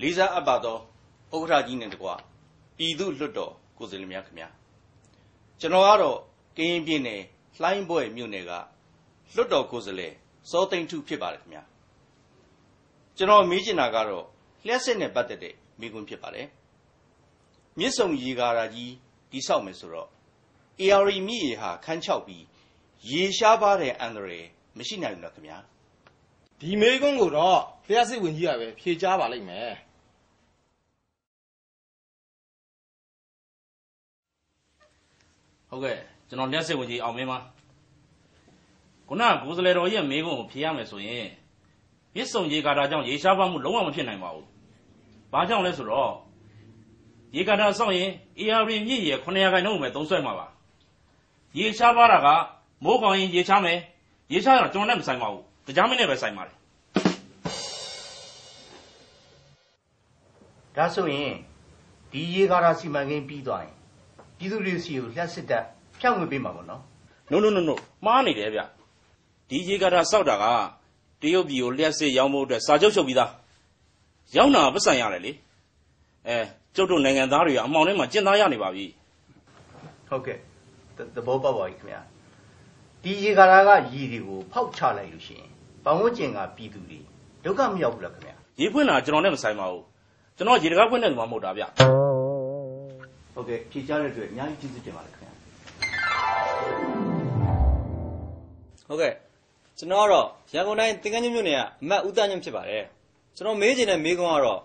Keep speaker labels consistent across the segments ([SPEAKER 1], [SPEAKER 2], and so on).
[SPEAKER 1] လေးစားအပ်ပါသောဥက္ကဋ္ဌကြီးနဲ့တကွပြည်သူ့လွှတ်တော်ကိုယ်စားလှယ်များခင်ဗျာကျွန်တော်ကတော့ကရင်ပြည်နယ်လှိုင်းဘွဲ့မြို့နယ်ကလွှတ်တော်ကိုယ်စားလှယ်စောသိန်းထုဖြစ်ပါတယ်ခင်ဗျာကျွန်တော်မေးချင်တာကတော့လျှက်စစ်နဲ့ပတ်သက်တဲ့မေးခွန်းဖြစ်ပါတယ်မြစ်ဆုံရေကာတာကြီးတိဆောက်မယ်ဆိုတော့ AR မြစ်ရေဟာခန်းချောက်ပြီးရေရှားပါတဲ့အန္တရာယ်မရှိနိုင်ဘူးလားခင်ဗျာ
[SPEAKER 2] ဒီမေးခွန်းကိုတော့လျှက်စစ်ဝင်ကြီးကပဲဖြေချပါလိမ့်မယ်
[SPEAKER 3] ဟုတ်ကဲ့ကျွန်တော်လက်စစ်ဝင်ကြီးအောင်မင်းပါခုနကကိုယ်စလဲတော်ရဲ့မေးခွန်းကိုဖြေရမယ်ဆိုရင်မြစ်ဆုံရေကာတာကြောင့်ရေရှားပါမှုလုံးဝမဖြစ်နိုင်ပါဘူးဘာကြောင့်လဲဆိုတော့ရေကာတာဆောက်ရင် AR မြစ်ရေ900ခိုင်နှုန်းပဲသုံးဆွဲမှာပါရေရှားပါတာကမိုးကောင်ရင်ရေရှားမယ်ရေရှားတော့ကျွန်တော်နဲ့မဆိုင်ပါဘူး တရားမင်းနဲ့ပဲဆိုင်ပါတယ်
[SPEAKER 1] ဒါဆိုရင်ဒီရေကာတာစီမံကိန်းပြီးသွားရင်ပြည်သူတွေစီကိုလျှက်စစ်တပ်ဖြန့်ဝေပေးမှာပေါ့နော်
[SPEAKER 3] no no no no မှားနေတယ်ဗျဒီရေကာတာစောက်တာကတရုတ်ပြည်ကိုလျှက်စစ်ရောင်းဖို့အတွက်စာချုပ်ချုပ်ပြီးသားရောင်းတာပတ်စံရတယ်လေအဲကျုပ်တို့နိုင်ငံသားတွေကအမောင်ထဲမှာကျင့်သားရနေပါပြီ
[SPEAKER 1] ဟုတ်ကဲ့သသဘောပေါက်ပါပြီခင်ဗျာ ဒီရေကာတာကရေတွေကိုဖောက်ချလိုက်လို့ရှိရင်ဘဝန်းကျင်ကပြည်သူတွေဒုက္ခမရောက်ဘူးလားခင်ဗျာ
[SPEAKER 3] ရေဖွင့်တာကျွန်တော်နဲ့မဆိုင်ပါဘူးကျွန်တော်ရေတကားဖွင့်တဲ့လူမှမဟုတ်တာဗျ
[SPEAKER 1] ဟုတ်ကဲ့ဖြေချတဲ့အတွက်အများကြီးကျေးဇူးတင်ပါတယ်ခင်ဗျာ
[SPEAKER 4] ဟုတ်ကဲ့ကျွန်တော်ကတော့ရန်ကုန်တိုင်းသင်္ကန်းကျွန်းမြို့နယ်ကအမတ်ဦးတန်းညွန့်ဖြစ်ပါတယ်ကျွန်တော်မေးချင်တဲ့မေးခွန်းကတော့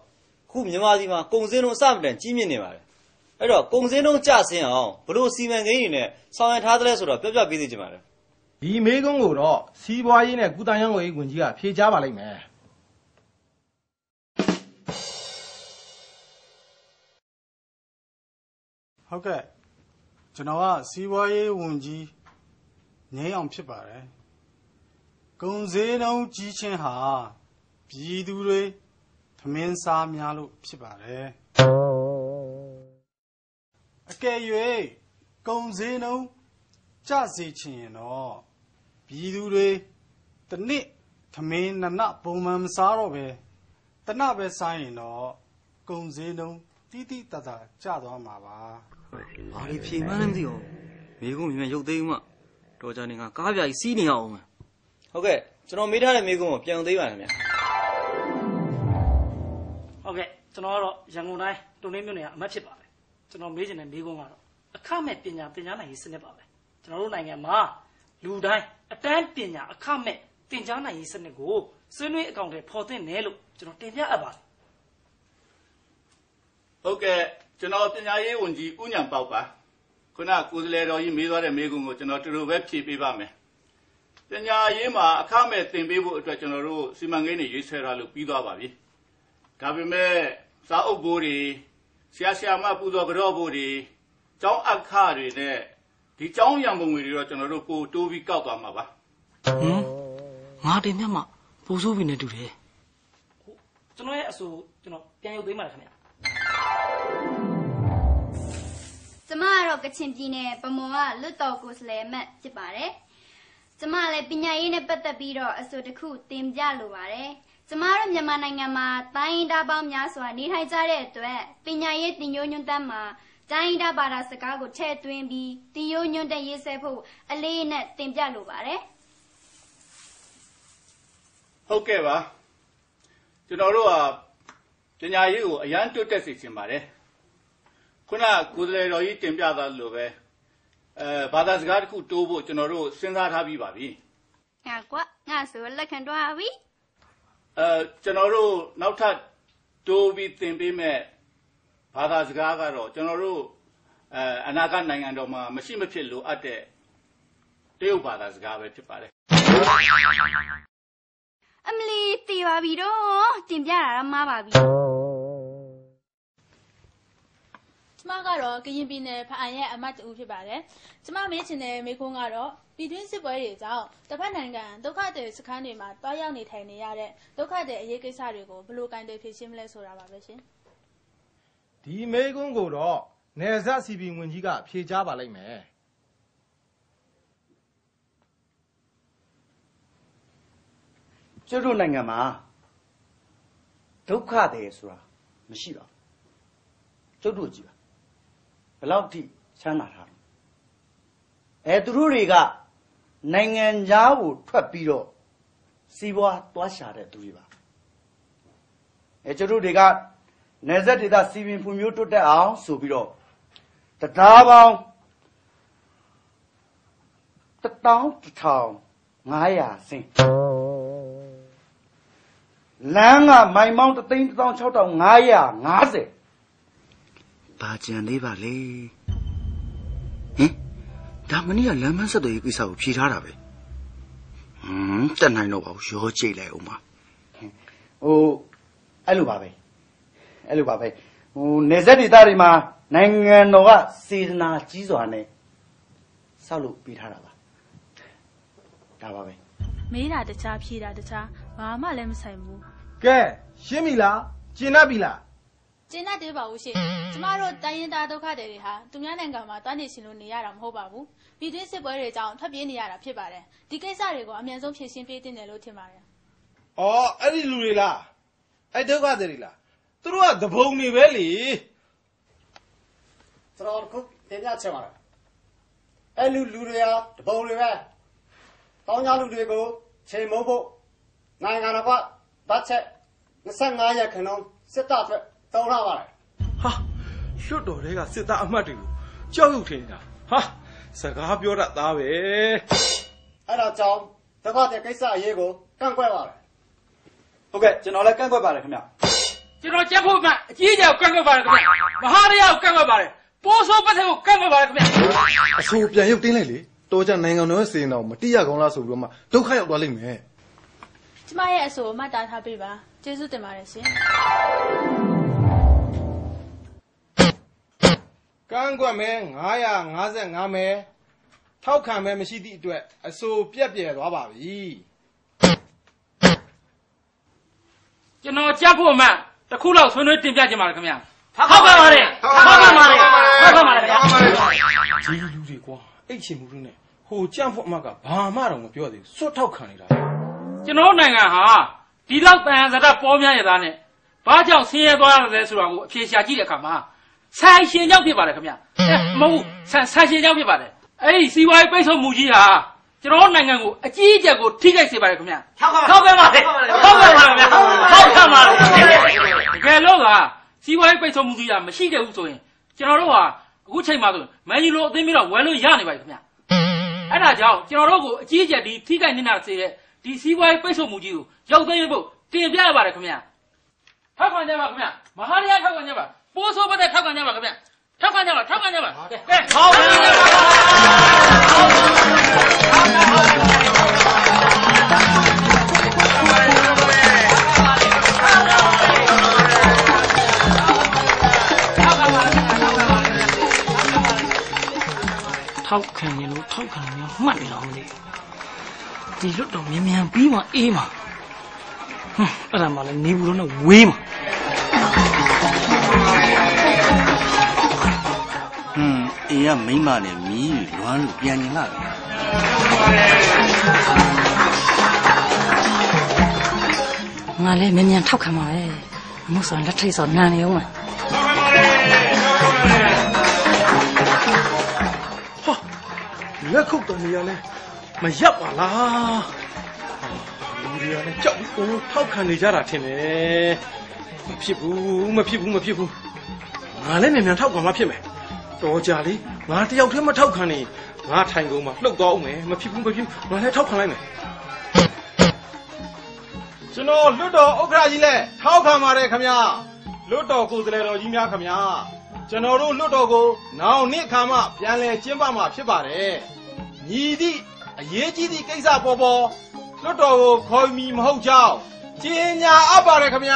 [SPEAKER 4] ခုမြန်မာပြည်မှာကုန်စည်နှုန်းအစမတန်ကြီးမြင့်နေပါတယ်အဲ့တော့ကုန်စည်နှုန်းကျဆင်းအောင်ဘလို့စီမံကိန်းတွေနဲ့ဆောင်ရွက်ထားသလဲဆိုတော့ပြောပြပေးသေးချင်ပါတယ်
[SPEAKER 2] ဒီမေးခွန်းကိုတော့စီးပွားရေးနဲ့ကုသရေးဝန်ကြီးကဖြေချပါလိမ့်မယ်
[SPEAKER 5] ဟုတ်ကဲ့ကျွန်တော်ကစီးပွားရေးဝန်ကြီးငိမ့်အောင်ဖြစ်ပါတယ်ဂုံစည်းနှုံးကြီးချင်းဟာပြည်သူတွေသမင်းစားများလို့ဖြစ်ပါတယ်အကယ်၍ဂုံစည်းနှုံးကြစေချင်ရင်တော့ ပြည်သူတွေတစ်နှစ်သမင်းနှစ်နပုံမှန်မစားတော့ပဲတစ်နပဲစားရင်တော့ဂုံစည်းနှုံးတိတိတတ်တာကျသွားမှာပါ
[SPEAKER 4] ဘာလို့ဖြေမှန်းလည်းမသိဘူးမေးခွန်းမြင်ရုပ်သိမ်းမှတော်ကြနေကကားပြကြီးစီးနေအောင်မယ်ဟုတ်ကဲ့ကျွန်တော်မေးထားတဲ့မေးခွန်းကိုပြန်သိပါမယ်ခင်ဗျာ
[SPEAKER 6] ဟုတ်ကဲ့ကျွန်တော်ကတော့ရန်ကုန်တိုင်းတုံလေးမြို့နယ်ကအမတ်ဖြစ်ပါတယ်ကျွန်တော်မေးချင်တဲ့မေးခွန်းကတော့အခမဲ့ပညာသင်ကြားနိုင်ရေးစနစ်ပါပဲကျွန်တော်တို့နိုင်ငံမှာ လူတိုင်းအတန်းပညာအခမဲ့သင်ကြားနိုင်ရေးစနစ်ကိုဆွေးနွေးအကောင့်တွေပေါ်တင်တယ်လို့ကျွန်တော်တင်ပြအပ်ပါတယ်
[SPEAKER 7] ဟုတ်ကဲ့ကျွန်တော်ပညာရေးဝန်ကြီးဦးညံပေါက်ပါခုနကိုယ်စားလှယ်တော်ကြီးမေးသွားတဲ့မေးခွန်းကိုကျွန်တော်တူတူပဲဖြေပေးပါမယ်ပညာရေးမှာအခမဲ့သင်ပေးဖို့အတွက်ကျွန်တော်တို့စီမံကိန်းတွေရွေးချယ်ထားလို့ပြီးသွားပါပြီဒါပေမဲ့စာအုပ်ဘိုးတွေဆရာဆရာမပူဇော်ကြော့ဘိုးတွေကျောင်းအခတွေနဲ့ ဒီကျောင်းရံပုံငွေတွေတော့ကျွန်တော်တို့ပို့တိုးပြီးကောက်သွားမှာပါ
[SPEAKER 6] ဟမ်ငါတင်မြတ်မှပူဆိုးပြီနဲ့တူတယ်ကျွန်တော်ရဲ့အဆိုကျွန်တော်ပြန်ရုပ်သိမ်းပါတယ်ခင်ဗျာ
[SPEAKER 8] ကျမကတော့ကချင်ပြည်နယ်ပမွန်ကလွတ်တော်ကိုယ်စားလှယ်အမတ်ဖြစ်ပါတယ်။ကျမလည်းပညာရေးနဲ့ပတ်သက်ပြီးတော့အဆိုတစ်ခုတင်ပြလိုပါတယ်။ကျမတို့မြန်မာနိုင်ငံမှာတိုင်းရင်းသားပေါင်းများစွာနေထိုင်ကြတဲ့အတွက်ပညာရေးတင်ညိုညွန်းတန်းမှာ တိုင်းရင်းသားဘာသာစကားကိုထည့်သွင်းပြီးတင်ညိုညွန်းတဲ့ရေးဆွဲဖို့အလေးနဲ့တင်ပြလိုပါတယ်။
[SPEAKER 7] ဟုတ်ကဲ့ပါကျွန်တော်တို့ဟာပညာရေးကိုအရန်တွတ်တက်စေချင်ပါတယ်ခုနကိုယ်စားလှယ်တော်ကြီးတင်ပြသွားလို့ပဲအဲဘာသာစကားတစ်ခုတိုးဖို့ကျွန်တော်တို့စဉ်းစားထားပြီးပါပြီ
[SPEAKER 8] ငါကွာငါဆိုလက်ခံတော့ပြီ
[SPEAKER 7] အဲကျွန်တော်တို့နောက်ထပ်တိုးပြီးသင်ပေးမဲ့ ဘာသာစကားကတော့ကျွန်တော်တို့အဲအနာဂတ်နိုင်ငံတော်မှာမရှိမဖြစ်လိုအပ်တဲ့တရုတ်ဘာသာစကားပဲဖြစ်ပါတယ်
[SPEAKER 8] အမလီတည်ပါပြီတော့တင်ပြတာတော့မှားပါပြီ
[SPEAKER 9] ကျမကတော့ကရင်ပြည်နယ်ဖအံရဲ့အမတ်တူဖြစ်ပါတယ်။ကျမမေးချင်တဲ့မေးခွန်းကတော့ပြည်တွင်းစစ်ပွဲတွေကြောင့်တစ်ဖက်နိုင်ငံဒုက္ခသည်စခန်းတွေမှာတွားရောက်နေထိုင်နေရတဲ့ဒုက္ခသည်အရေးကိစ္စတွေကိုဘယ်လိုကင်တွယ်ဖြေရှင်းမလဲဆိုတာပါပဲရှင်
[SPEAKER 2] ဒီမေးခွန်းကိုတော့နယ်စပ်စီပီဝင်ကြီးက ဖြေချပါလိမ့်မယ်
[SPEAKER 1] ကျွတ်တို့နိုင်ငံမှာဒုက္ခတယ်ဆိုတာ
[SPEAKER 10] မရှိပါဘူးကျုပ်တို့ကြည့်ပါဘယ်လောက်ထိချမ်းသာထားလဲအဲသူတို့တွေကနိုင်ငံသားကိုထွက်ပြီးတော့စီးပွားသွားရှာတဲ့သူတွေပါအဲကျုပ်တို့တွေက နေဆက်ဒေသစီပင်ဖွံ့ဖြိုးတိုးတက်အောင်ဆိုပြီးတော့တရားပေါင်းတစ်တောင်းတစ်ထောင်900စင်းလမ်းကမိုင်မောင်းတစ်သိန်းတစ်သောင်း6550ဘာကြံလေးပါလေဟင်ဒါမနေ့ကလမ်းမဆက်သွယ်ရေးကိစ္စကိုဖြေထားတာပဲဟမ်တက်နိုင်တော့ပါဘူးရောကြိတ်လိုက်အောင်ပါဟိုအဲ့လိုပါပဲ အဲ့လိုပါပဲဟိုနေဆက်ဒေသတွေမှာနိုင်ငံတော်ကစေတနာကြီးစွာနဲ့ဆောက်လုပ်ပေးထားတာပါဒါပါပဲ
[SPEAKER 9] မေးတာတခြားဖြေတာတခြားဘာမှလည်းမဆိုင်ဘူး
[SPEAKER 2] ကဲရှင်းပြီလားကျင်납ပြီလား
[SPEAKER 9] ကျင်းတတ်သေးပါဘူးရှင်ကျမတို့တိုင်းရင်းသားဒုက္ခတွေတွေဟာသူများနိုင်ငံမှာတွားနေရှင်လို့နေရတာမဟုတ်ပါဘူးပြည်တွင်းစစ်ပွဲတွေကြောင့်ထွက်ပြေးနေရတာဖြစ်ပါတယ်ဒီကိစ္စတွေကိုအမြန်ဆုံးဖြေရှင်းပေးတင်တယ်လို့ထင်ပါတယ်
[SPEAKER 2] ဩအဲ့ဒီလူတွေလားအဲ့ဒုက္ခတွေလား သူတို့ကသဘုံတွေပဲလေ
[SPEAKER 11] ကျွန်တော်ခုတင်ပြချင်ပါတယ်အဲ့လူလူတွေဟာတပုံတွေပဲတောင်းကြလူတွေကိုချိန်မုံဖို့နိုင်ငံတော်ကဘတ်ချက်25ရက်ခန့်လုံးစစ်တပ်အတွက်တောင်းထားပါတယ်
[SPEAKER 2] ဟာလွတ်တော်တွေကစစ်သားအမတ်တွေကိုကြောက်ရွံ့ထင်နေတာဟာစကားပြောတတ်သားပဲ
[SPEAKER 11] အဲ့တော့ကြောင့်တက္ကသိုလ်ကိစ္စအရေးကိုကန့်ကွက်ပါတယ်
[SPEAKER 10] ဟုတ်ကဲ့ကျွန်တော်လည်းကန့်ကွက်ပါတယ်ခင်ဗျ
[SPEAKER 6] ကျွန်တော်ကြက်ဖို့မှအကြီးအကျယ်ကိုကန့်ကွက်ပါတယ်ခင်ဗျမဟာရရကိုကန့်ကွက်ပါတယ်ပိုးဆိုးပတ်သက်ကိုကန့်ကွက်ပါတယ်ခင်ဗျ
[SPEAKER 2] အဆိုပြန်ရုပ်တင်းလိုက်လေတော်ကြနိုင်ငံတော်ရဲ့စေရင်တော်မတိရကောင်းလားဆိုပြီးတော့မှဒုက္ခရောက်သွားလိမ့်မယ်
[SPEAKER 9] ကျမရဲ့အဆိုကိုမှတ်သားထားပေးပါကျေးဇူးတင်ပါတယ်ရှင်
[SPEAKER 2] ကန့်ကွက်မဲ955မဲထောက်ခံမဲမရှိသည့်အတွက်အဆိုပြက်ပြယ်သွားပါပြီ
[SPEAKER 6] ကျွန်တော်ကြက်ဖို့မှ တစ်ခုလောက်ဆွေးနွေးတင်ပြချင်ပါတယ်ခင်ဗျထောက်ပါပါတယ်ထောက်ပါပါတယ်ထောက်ပါပါတယ်ခင်ဗျ
[SPEAKER 2] ဒီလူတွေကွာအိတ်ချင်မှုတွေနဲ့ဟိုကြန့်ဖို့အမတ်ကဘာမှတော့မပြောသေးဘူးစွတ်ထောက်ခံနေတာ
[SPEAKER 6] ကျွန်တော်နိုင်ငံဟာဒီလောက်တန်ရဇာတ်ပေါ်များရသားနဲ့ဘာကြောင့်ဆင်းရဲသွားရလဲဆိုတာကိုအဖြေရှာကြည့်တဲ့အခါမှာဆိုင်ရှင်ကြောင့်ဖြစ်ပါတယ်ခင်ဗျအဲမဟုတ်ဘူးဆိုင်ဆိုင်ရှင်ကြောင့်ဖြစ်ပါတယ်အဲ့ဒီစီးပွားရေးပိတ်ဆို့မှုကြီးဟာကျွန်တော်နိုင်ငံကိုအကြီးအကျယ်ကိုထိခိုက်စေပါတယ်ခင်ဗျထောက်ပါပါတယ်ထောက်ပါပါတယ်ခင်ဗျထောက်ပါပါတယ်တ ကယ်လို့ကစီးပွားရေးပိတ်ဆို့မှုကြီးဟာမရှိခဲ့ဘူးဆိုရင်ကျွန်တော်တို့ဟာအခုချိန်မှာဆိုမန်ယူလိုအသင်းမျိုးတော့ဝယ်လို့ရနေပါပြီခင်ဗျအဲ့ဒါကြောင့်ကျွန်တော်တို့ကိုအကြီးအကျယ်ဒီထိခိုက်နေတာစေတဲ့ဒီစီးပွားရေးပိတ်ဆို့မှုကြီးကိုရောက်သိမ်းဖို့တင်ပြရပါတယ်ခင်ဗျထောက်ခံကြပါခင်ဗျမဟာရရထောက်ခံကြပါပိုးဆိုးပတ်တဲ့ထောက်ခံကြပါခင်ဗျထောက်ခံကြပါထောက်ခံကြပါကဲကဲဟောပါ ထောက်ခံရင်လို့ထောက်ခံရင်မှတ်နေတော့မသိဒီလွတ်တော့မြန်မြန်ပြီးမှအေးမှဟွန်းအဲ့ဒါမှလည်းနေဘူးတော့နဲ့ဝေးမှ
[SPEAKER 1] ဟွန်းအေးကမိမနဲ့မီးတွေလွမ်းလို့ပြန်ကျင်လာတယ်
[SPEAKER 12] ငါလည်းမြန်မြန်ထောက်ခံပါပဲအမှုဆောင်လက်ထိတ်ဆိုနန်နေအောင်ပါ
[SPEAKER 2] လက်ခုပ်တော်နေရလဲမရပ်ပါလားလူတွေကလည်းကြောက်ပြီးကိုထောက်ခံနေကြတာထင်တယ်မဖြစ်ဘူးမဖြစ်ဘူးမဖြစ်ဘူးငါလည်းမြန်မြန်ထောက်ခံမှဖြစ်မယ်တော်ကြလေငါတယောက်တည်းမထောက်ခံနေငါထိုင်ကုန်မှာလှုပ်သွားအောင်မယ်မဖြစ်ဘူးမဖြစ်ဘူးငါလည်းထောက်ခံလိုက်မယ်ကျွန်တော်လွတ်တော်ဥက္ကရာကြီးလဲထောက်ခံပါတယ်ခမရလွတ်တော်ကိုယ်စားလှယ်တော်ကြီးများခမရကျွန်တော်တို့လွတ်တော်ကို နောင်နှစ်ခါမှပြန်လဲကျင်းပမှာဖြစ်ပါတယ် ညီသည့်အရေးကြီးသည့်ကိစ္စပေါ်ပေါ်လွတ်တော်ကိုခေါ်မီမဟုတ်ကြောင်းကျင်းညာအပ်ပါတယ်ခမရ